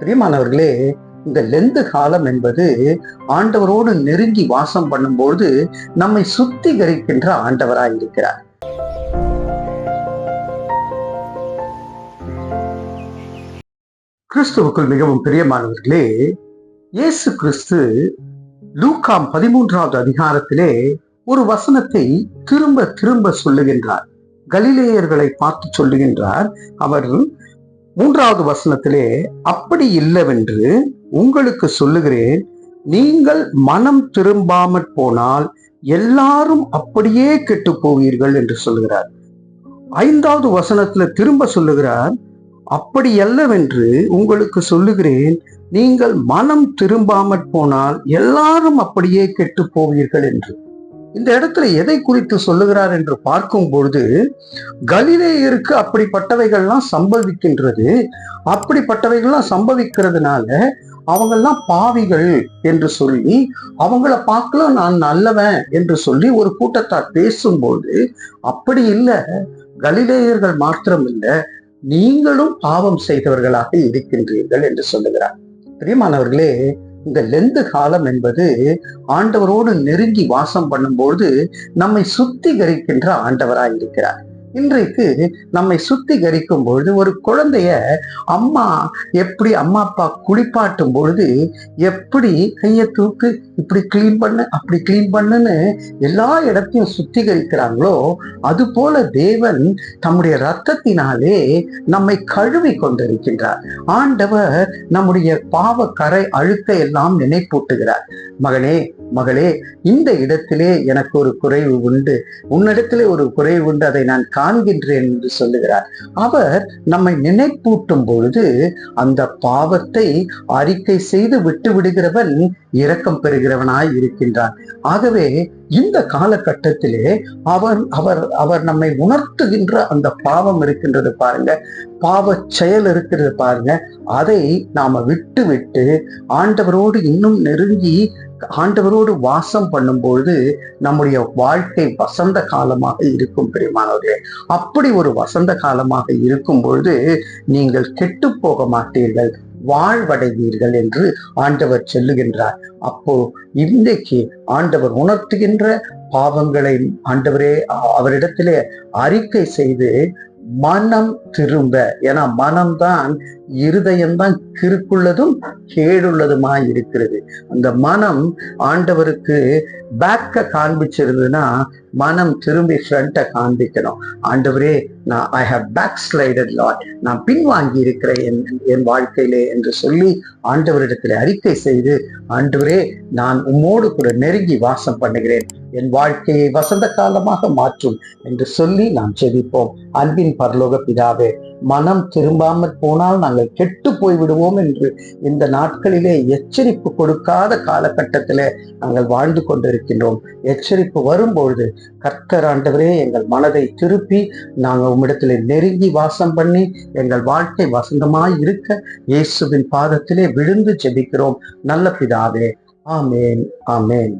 பிரியமானவர்களே இந்த லெந்து காலம் என்பது ஆண்டவரோடு நெருங்கி வாசம் பண்ணும்போது நம்மை சுத்திகரிக்கின்ற ஆண்டவராய் இருக்கிறார். கிறிஸ்துவுக்குள் மிகவும் பிரியமானவர்களே இயேசு கிறிஸ்து லூக்காம் பதிமூன்றாவது அதிகாரத்திலே ஒரு வசனத்தை திரும்ப திரும்ப சொல்லுகின்றார். கலிலேயர்களை பார்த்து சொல்லுகின்றார். அவர் மூன்றாவது வசனத்திலே அப்படி இல்லவென்று உங்களுக்கு சொல்லுகிறேன் நீங்கள் மனம் திரும்பாமற் போனால் எல்லாரும் அப்படியே கெட்டு போவீர்கள் என்று சொல்லுகிறார். ஐந்தாவது வசனத்துல திரும்ப சொல்லுகிறார் அப்படி அல்லவென்று உங்களுக்கு சொல்லுகிறேன் நீங்கள் மனம் திரும்பாமற் போனால் எல்லாரும் அப்படியே கெட்டு போவீர்கள் என்று. இந்த இடத்துல எதை குறித்து சொல்லுகிறார் என்று பார்க்கும் பொழுது கலிலேயருக்கு அப்படிப்பட்டவைகள்லாம் சம்பவிக்கின்றது. அப்படிப்பட்டவைகள்லாம் சம்பவிக்கிறதுனால அவங்கெல்லாம் பாவிகள் என்று சொல்லி அவங்கள பார்க்கலாம் நான் நல்லவன் என்று சொல்லி ஒரு கூட்டத்தார் பேசும்போது அப்படி இல்லை. கலிலேயர்கள் மாத்திரம் இல்லை நீங்களும் பாவம் செய்தவர்களாக இருக்கின்றீர்கள் என்று சொல்லுகிறார். பிரியமானவர்களே இந்த லெந்து காலம் என்பது ஆண்டவரோடு நெருங்கி வாசம் பண்ணும்போது நம்மை சுத்திகரிக்கின்ற ஆண்டவராய் இருக்கிறார் இன்றைக்கு நம்மை சுத்திகரிக்கும் பொழுது ஒரு குழந்தைய அம்மா எப்படி அம்மா அப்பா குளிப்பாட்டும் பொழுது எப்படி கையை தூக்கு இப்படி கிளீன் பண்ணு அப்படி கிளீன் பண்ணுன்னு எல்லா இடத்தையும் சுத்திகரிக்கிறாங்களோ அது போல தேவன் தம்முடைய ரத்தத்தினாலே நம்மை கழுவி கொண்டிருக்கின்றார். ஆண்டவர் நம்முடைய பாவ கரை அழுக்க எல்லாம் நினைப்பூட்டுகிறார். மகனே மகளே இந்த இடத்திலே எனக்கு ஒரு குறைவு உண்டு. உன்னிடத்திலே ஒரு குறைவு உண்டு அதை நான் காண்கின்றேன் என்று சொல்லுகிறார். அவர் நம்மை நினைப்பூட்டும் பொழுது அந்த பாவத்தை அறிக்கை செய்து விட்டு விடுகிறவன் இரக்கம் பெறுகிறவனாய் இருக்கின்றான். ஆகவே இந்த காலகட்டத்திலே அவர் அவர் அவர் நம்மை உணர்த்துகின்ற அந்த பாவம் இருக்கின்றது பாருங்க. பாவ செயல் இருக்கிறது பாருங்க. அதை நாம விட்டு விட்டு ஆண்டவரோடு இன்னும் நெருங்கி ஆண்டவரோடு வாசம் பண்ணும்பொழுது நம்முடைய வாழ்க்கை வசந்த காலமாக இருக்கும் பெரியமானவர்களே அப்படி ஒரு வசந்த காலமாக இருக்கும் பொழுது நீங்கள் கெட்டு போக மாட்டீர்கள் வாழ்வடைவீர்கள் என்று ஆண்டவர் சொல்லுகின்றார். அப்போ இன்றைக்கு ஆண்டவர் உணர்த்துகின்ற பாவங்களை ஆண்டவரே அவரிடத்திலே அறிக்கை செய்து மனம் திரும்ப. ஏன்னா மனம்தான் இருதயம்தான் கிறுக்குள்ளதும் கேடுள்ளதுமா இருக்கிறது. அந்த மனம் ஆண்டவருக்கு பேக்க காண்பிச்சிருந்ததுன்னா மனம் திரும்பி ஃப்ரண்ட்டை காண்பிக்கணும். ஆண்டவரே நான் I have back slided lot நான் பின்வாங்கி இருக்கிறேன் என் என் வாழ்க்கையிலே என்று சொல்லி ஆண்டவரிடத்தில் அறிக்கை செய்து ஆண்டவரே நான் உம்மோடு கூட நெருங்கி வாசம் பண்ணுகிறேன். என் வாழ்க்கையை வசந்த காலமாக மாற்றும் என்று சொல்லி நாம் செவிப்போம் அன்பின் பரலோக பிதாவே கூடாது மனம் திரும்பாமல் போனால் நாங்கள் கெட்டு போய்விடுவோம் என்று இந்த நாட்களிலே எச்சரிப்பு கொடுக்காத காலகட்டத்தில் நாங்கள் வாழ்ந்து கொண்டிருக்கின்றோம். எச்சரிப்பு வரும்பொழுது கர்த்தர் ஆண்டவரே எங்கள் மனதை திருப்பி நாங்கள் உம்மிடத்திலே நெருங்கி வாசம் பண்ணி எங்கள் வாழ்க்கை வசந்தமாய் இருக்க இயேசுவின் பாதத்திலே விழுந்து ஜெபிக்கிறோம். நல்ல பிதாவே ஆமேன் ஆமேன்.